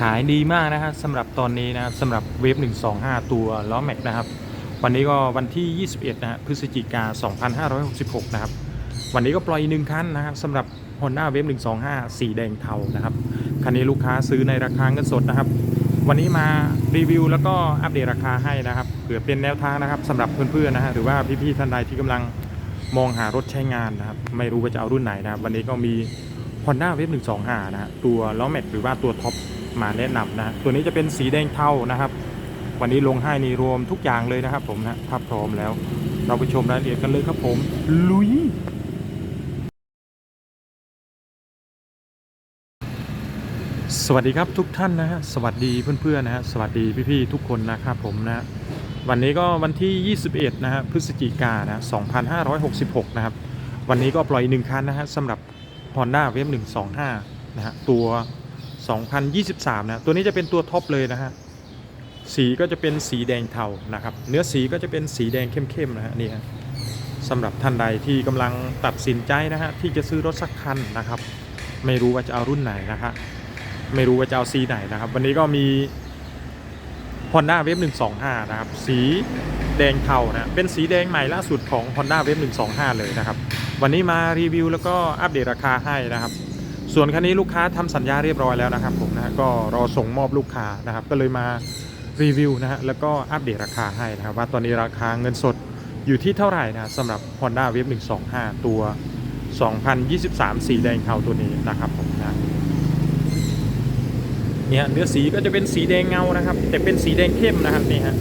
ขายดีมากนะครับสำหรับตอนนี้นะครับสำหรับเวฟ125 ตัวล้อแม็กนะครับ วันนี้ก็วันที่ 21นะฮะพฤศจิกา 2566 นะครับ วันนี้ก็ปล่อยหนึ่งคันนะครับสำหรับ Honda w a v e 125 สีแดงเทานะครับ คันนี้ลูกค้าซื้อในราคาเงินสดนะครับ วันนี้มารีวิวแล้วก็อัปเดตราคาให้นะครับเผื่อเป็นแนวทางนะครับสำหรับเพื่อนๆนะฮะหรือว่าพี่ๆท่านใดที่กำลังมองหารถใช้งานนะครับ ไม่รู้ว่าจะเอารุ่นไหนนะครับ วันนี้ก็มี Honda w a v e 125 นะฮะตัวล้อแม็กหรือว่าตัวท็อป มาแนะนำนะตัวนี้จะเป็นสีแดงเทานะครับ วันนี้ลงให้ในรวมทุกอย่างเลยนะครับ ผมนะถ้าพร้อมแล้ว เราไปชมรายละเอียดกันเลยครับผม ลุยสวัสดีครับทุกท่านนะฮะสวัสดีเพื่อนๆนะฮะสวัสดีพี่ๆทุกคนนะครับผมนะวันนี้ก็วันที่ 21 นะฮะพฤศจิกายนะ2566 นะครับ วันนี้ก็ปล่อยหนึ่งคันนะฮะสำหรับ Honda w a v e 125 นะฮะตัว 2023 นะ ตัวนี้จะเป็นตัวท็อปเลยนะฮะ สีก็จะเป็นสีแดงเทานะครับ เนื้อสีก็จะเป็นสีแดงเข้มๆนะฮะนี่ฮะสำหรับท่านใดที่กำลังตัดสินใจนะฮะที่จะซื้อรถสักคันนะครับ ไม่รู้ว่าจะเอารุ่นไหนนะฮะไม่รู้ว่าจะเอาสีไหนนะครับ วันนี้ก็มี Honda w a v e 125 นะครับ สีแดงเทานะ เป็นสีแดงใหม่ล่าสุดของ Honda w a v e 125 เลยนะครับ วันนี้มารีวิวแล้วก็อัปเดตราคาให้นะครับ ส่วนคันนี้ลูกค้าทำสัญญาเรียบร้อยแล้วนะครับผมนะก็รอส่งมอบลูกค้านะครับ ก็เลยมารีวิวนะฮะแล้วก็อัปเดตราคาให้นะครับ ว่าตอนนี้ราคาเงินสดอยู่ที่เท่าไหร่นะสำหรับ Honda w a v e 125 ตัว 2023 สีแดงเทาตัวนี้นะครับผมนะเนี่ยเนื้อสีก็จะเป็นสีแดงเงานะครับ แต่เป็นสีแดงเข้มนะครับนี่ฮะ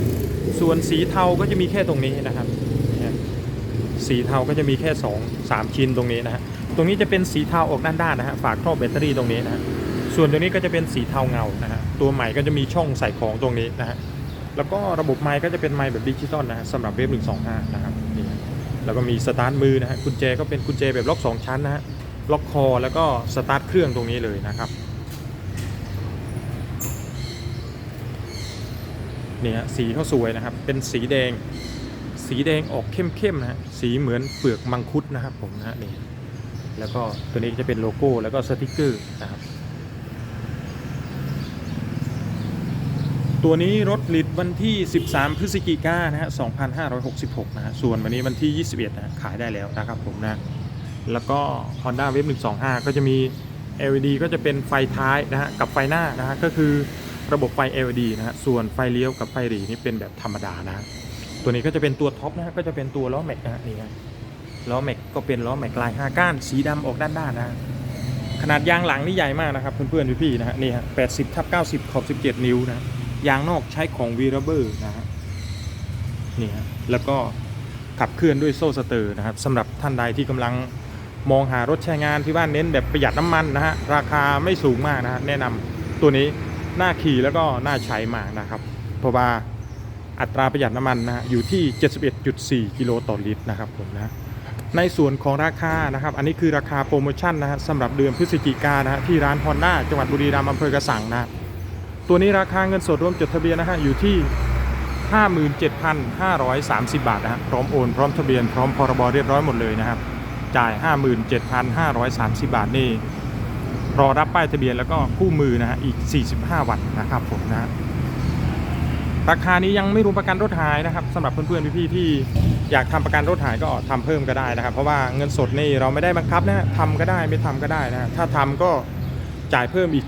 ส่วนสีเทาก็จะมีแค่ตรงนี้นะครับเนี่ยสีเทาก็จะมีแค่ 2 3 ชิ้นตรงนี้นะฮะ ตรงนี้จะเป็นสีเทาออกด้านๆนะฮะฝาครอบแบตเตอรี่ตรงนี้นะฮะส่วนตัวนี้ก็จะเป็นสีเทาเงานะฮะตัวใหม่ก็จะมีช่องใส่ของตรงนี้นะฮะแล้วก็ระบบไม้ก็จะเป็นไม้แบบดิจิตอลนะฮะสำหรับเวฟ125นะครับนี่ฮะแล้วก็มีสตาร์ทมือนะฮะกุญแจก็เป็นกุญแจแบบล็อก2ชั้นนะฮะล็อกคอแล้วก็สตาร์ทเครื่องตรงนี้เลยนะครับนี่ฮะสีเขาสวยนะครับ เป็นสีแดง สีแดงออกเข้มๆนะฮะ สีเหมือนเปลือกมังคุดนะครับผมนะฮะนี่ แล้วก็ตัวนี้จะเป็นโลโก้แล้วก็สติกเกอร์นะครับ ตัวนี้รถผลิตวันที่ 13 พฤศจิกายนนะฮะ 2566 นะฮะ ส่วนวันนี้วันที่ 21นะฮะขายได้แล้วนะครับผมนะ แล้วก็ Honda w a v e 125 ก็จะมี LED ก็จะเป็นไฟท้ายนะฮะ กับไฟหน้านะฮะ ก็คือระบบไฟ LED นะฮะ ส่วนไฟเลี้ยวกับไฟหรีนี่เป็นแบบธรรมดานะฮะ ตัวนี้ก็จะเป็นตัวท็อปนะฮะ ก็จะเป็นตัวล้อแม็กนะฮะนี่ฮะ ล้อแม็กก็เป็นล้อแม็กลาย5ก้าน สีดำออกด้านๆนะฮะขนาดยางหลังนี่ใหญ่มากนะครับ เพื่อนๆพี่ๆนะฮะนี่ฮะ80ทับ90ขอบ17นิ้วนะยางนอกใช้ของวีรเบอร์นะฮะนี่ฮะแล้วก็ขับเคลื่อนด้วยโซ่สเตอร์นะครับสำหรับท่านใดที่กำลังมองหารถใช้งานที่บ้านเน้นแบบประหยัดน้ำมันนะฮะราคาไม่สูงมากนะฮะแนะนำตัวนี้น่าขี่แล้วก็น่าใช้มากนะครับ เพราะว่าอัตราประหยัดน้ำมันนะฮะอยู่ที่ 71.4 กิโลต่อลิตรนะครับผมนะ ในส่วนของราคานะครับ อันนี้คือราคาโปรโมชั่นนะฮะสำหรับเดือนพฤศจิกานะฮะที่ร้านฮอนด้าจังหวัดบุรีรัมย์อำเภอกระสังนะตัวนี้ราคาเงินสดรวมจดทะเบียนนะฮะอยู่ที่ 57,530 บาทนะฮะพร้อมโอนพร้อมทะเบียนพร้อมพรบเรียบร้อยหมดเลยนะครับ จ่าย 57,530 บาทนี่รอรับป้ายทะเบียนแล้วก็คู่มือนะฮะอีก 45 วันนะครับผมนะฮะ ราคานี้ยังไม่รวมประกันรถหายนะครับสำหรับเพื่อนๆพี่ๆที่อยากทำประกันรถหายก็ทำเพิ่มก็ได้นะครับ เพราะว่าเงินสดนี่เราไม่ได้บังคับนะทำก็ได้ไม่ทำก็ได้นะถ้าทำก็จ่ายเพิ่มอีก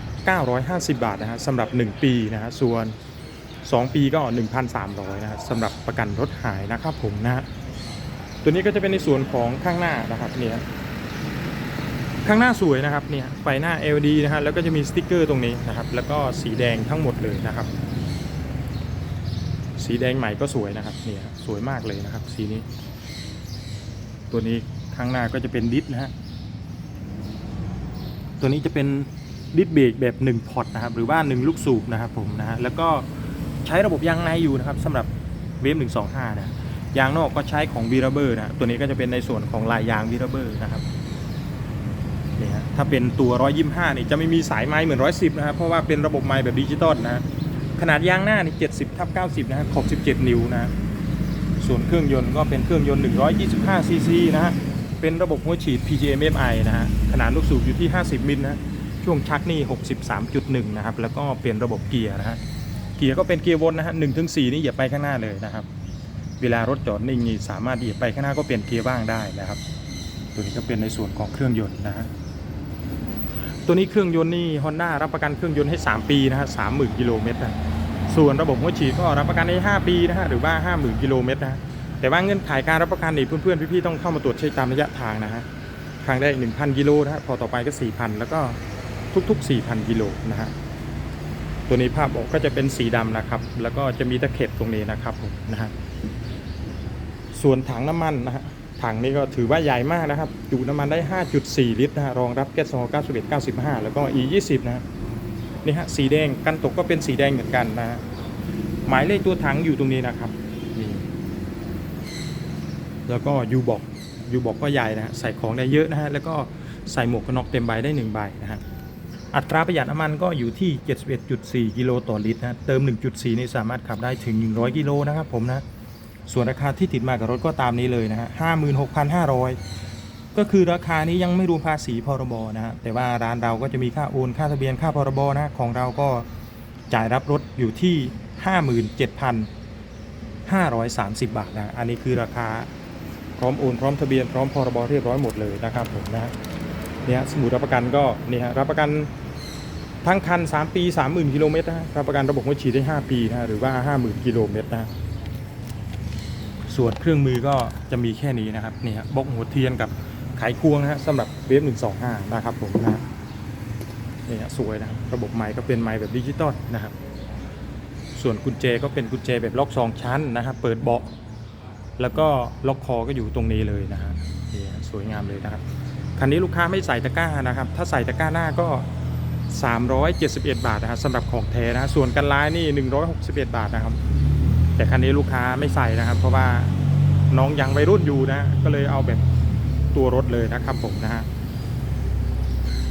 950 บาทนะฮะสำหรับ 1 ปีนะฮะส่วน 2 ปีก็ 1,300นะฮะสำหรับประกันรถหายนะครับผมนะฮะตัวนี้ก็จะเป็นในส่วนของข้างหน้านะครับเนี่ยข้างหน้าสวยนะครับเนี่ยไฟหน้า LED นะฮะแล้วก็จะมีสติ๊กเกอร์ตรงนี้นะครับแล้วก็สีแดงทั้งหมดเลยนะครับ สีแดงใหม่ก็สวยนะครับเนี่ยสวยมากเลยนะครับ สีนี้ ตัวนี้ข้างหน้าก็จะเป็นดิสนะฮะตัวนี้จะเป็นดิสเบรกแบบ1พอร์ตนะครับ หรือว่า 1 ลูกสูบนะครับผมนะฮะแล้วก็ใช้ระบบยางในอยู่นะครับสำหรับเวฟ125 นะยางนอกก็ใช้ของวีรเบอร์นะตัวนี้ก็จะเป็นในส่วนของลายยางวีรเบอร์นะครับนี่ฮะถ้าเป็นตัว 125 นี่จะไม่มีสายไม้เหมือน 110 นะครับเพราะว่าเป็นระบบไม้แบบดิจิตอลนะฮะ ขนาดยางหน้านี่70ทับ90 นะฮะขอบ 17 นิ้วนะ ส่วนเครื่องยนต์ก็เป็นเครื่องยนต์ 125 ซีซีนะฮะ เป็นระบบหัวฉีด PGM FI นะฮะ ขนาดลูกสูบอยู่ที่ 50 มิลนะ ช่วงชักนี่ 63.1 นะครับ แล้วก็เปลี่ยนระบบเกียร์นะฮะ เกียร์ก็เป็นเกียร์วนนะฮะหนึ่งถึงสี่นี่เหยียบไปข้างหน้าเลยนะครับ เวลารถจอดนิ่งนี่สามารถเหยียบไปข้างหน้าก็เปลี่ยนเกียร์บ้างได้นะครับ ตัวนี้ก็เป็นในส่วนของเครื่องยนต์นะฮะ ตัวนี้เครื่องยนต์นี่ Honda รับประกันเครื่องยนต์ให้ 3 ปีนะฮะสามหมื่นกิโลเมตรนะส่วนระบบหัวฉีดก็รับประกันให้ 5 ปีนะฮะหรือว่า 50,000 กิโลเมตรนะแต่ว่าเงื่อนไขการรับประกันนี่เพื่อนๆพี่ๆต้องเข้ามาตรวจเช็คตามระยะทางนะฮะครั้งแรก1,000 กิโลนะฮะพอต่อไปก็ 4,000 แล้วก็ทุก ๆ 4,000 กิโลนะฮะตัวนี้ภาพออกก็จะเป็นสีดำนะครับ แล้วก็จะมีตะเข็บตรงนี้นะครับนะฮะส่วนถังน้ำมันนะฮะ ถังนี้ก็ถือว่าใหญ่มากนะครับจุน้ำมันได้ 5.4 ลิตรนะฮะรองรับแก๊สโซฮอล์91 95 แล้วก็ E 20 นะฮะนี่ฮะสีแดงกันตกก็เป็นสีแดงเหมือนกันนะฮะหมายเลขตัวถังอยู่ตรงนี้นะครับนี่แล้วก็ยูบอกยูบอกก็ใหญ่นะฮะใส่ของได้เยอะนะฮะแล้วก็ใส่หมวกกันน็อกเต็มใบได้1ใบนะฮะอัตราประหยัดน้ำมันก็อยู่ที่ 71.4 กิโลต่อลิตรนะฮะเติม 1.4 นี่สามารถขับได้ถึง 100 กิโลนะครับผมนะ ส่วนราคาที่ติดมากับรถก็ตามนี้เลยนะฮะ56,500ก็คือราคานี้ยังไม่รวมภาษีพรบนะฮะแต่ว่าร้านเราก็จะมีค่าโอนค่าทะเบียนค่าพรบนะฮะของเราก็จ่ายรับรถอยู่ที่57,530บาทนะอันนี้คือราคาพร้อมโอนพร้อมทะเบียนพร้อมพรบเรียบร้อยหมดเลยนะครับผมนะเนี่ยสมุดรับประกันก็นี่ฮะรับประกันทั้งคัน 3 ปี 30,000 กิโลเมตรนะรับประกันระบบหัวฉีดได้ 5 ปีนะหรือว่า 50,000 กิโลเมตรนะ ส่วนเครื่องมือก็จะมีแค่นี้นะครับนี่ฮะบล็อกหัวเทียนกับไขควงนะฮะสำหรับเวฟหนึ่งสองห้านะครับผมนะนี่ฮะสวยนะครับระบบไม้ก็เป็นไม้แบบดิจิตอลนะครับ ส่วนกุญแจก็เป็นกุญแจแบบล็อกสองชั้นนะครับเปิดเบาะแล้วก็ล็อกคอก็อยู่ตรงนี้เลยนะฮะนี่ฮะสวยงามเลยนะครับคันนี้ลูกค้าไม่ใส่ตะกร้านะครับ ถ้าใส่ตะกร้าหน้าก็ 371 บาทนะครับสำหรับของแท้นะฮะส่วนกันลายนี่ 161 บาทนะครับ แต่คันนี้ลูกค้าไม่ใส่นะครับ เพราะว่าน้องยังวัยรุ่นอยู่นะ ก็เลยเอาแบบตัวรถเลยนะครับผมนะฮะ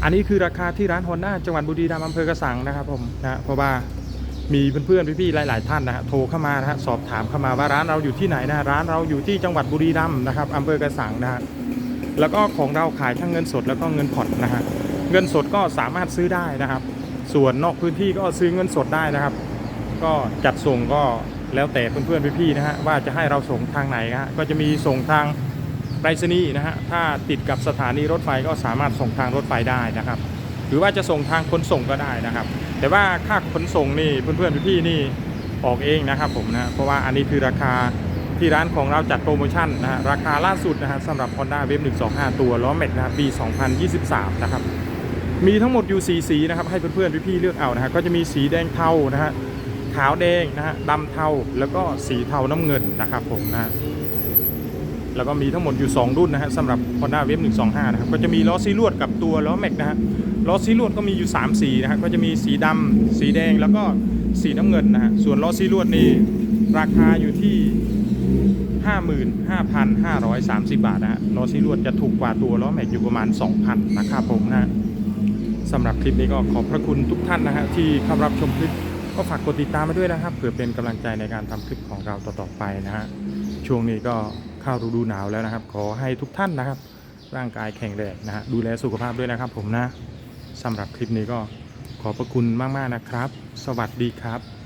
อันนี้คือราคาที่ร้านฮอนด้าจังหวัดบุรีรัมย์อำเภอกระสังนะครับผมนะเพราะว่ามีเพื่อนๆพี่ๆหลาย ๆ ท่านนะฮะโทรเข้ามานะฮะสอบถามเข้ามาว่าร้านเราอยู่ที่ไหนนะร้านเราอยู่ที่จังหวัดบุรีรัมย์นะครับอำเภอกระสังนะฮะแล้วก็ของเราขายทั้งเงินสดแล้วก็เงินผ่อนนะฮะเงินสดก็สามารถซื้อได้นะครับ ส่วนนอกพื้นที่ก็ซื้อเงินสดได้นะครับ ก็จัดส่งก็ แล้วแต่เพื่อนๆพี่ๆนะฮะว่าจะให้เราส่งทางไหนนะฮะก็จะมีส่งทางไปรษณีย์นะฮะถ้าติดกับสถานีรถไฟก็สามารถส่งทางรถไฟได้นะครับ หรือว่าจะส่งทางขนส่งก็ได้นะครับ แต่ว่าค่าขนส่งนี่เพื่อนๆพี่ๆนี่ออกเองนะครับผมนะเพราะว่าอันนี้คือราคาที่ร้านของเราจัดโปรโมชั่นนะฮะราคาล่าสุดนะฮะสำหรับ Honda Wave 125 ตัวล้อแม็กนะฮะปี 2023 นะครับมีทั้งหมดอยู่สีสีนะครับให้เพื่อนๆพี่ๆเลือกเอานะฮะก็จะมีสีแดงเทานะฮะ ขาวแดงนะฮะดำเทาแล้วก็สีเทาน้ำเงินนะครับผมนะฮะแล้วก็มีทั้งหมดอยู่ 2 รุ่นนะฮะสำหรับ Honda Wave 125 นะครับ ก็จะมีล้อซีลวดกับตัวล้อแม็กนะฮะล้อซีลวดก็มีอยู่ 3 สีนะฮะก็จะมีสีดำสีแดงแล้วก็สีน้ำเงินนะฮะส่วนล้อซีลวดนี่ราคาอยู่ที่ 55,530 บาทนะฮะล้อซีลวดจะถูกกว่าตัวล้อแม็กอยู่ประมาณ 2,000 นะครับผมนะฮะสำหรับคลิปนี้ก็ขอบพระคุณทุกท่านนะฮะที่เข้ารับชมคลิป ก็ฝากกดติดตามมาด้วยนะครับ เพื่อเป็นกำลังใจในการทำคลิปของเราต่อๆไปนะฮะช่วงนี้ก็เข้าฤดูหนาวแล้วนะครับ ขอให้ทุกท่านนะครับ ร่างกายแข็งแรงนะฮะดูแลสุขภาพด้วยนะครับ ผมนะสำหรับคลิปนี้ก็ขอบพระคุณมากๆนะครับ สวัสดีครับ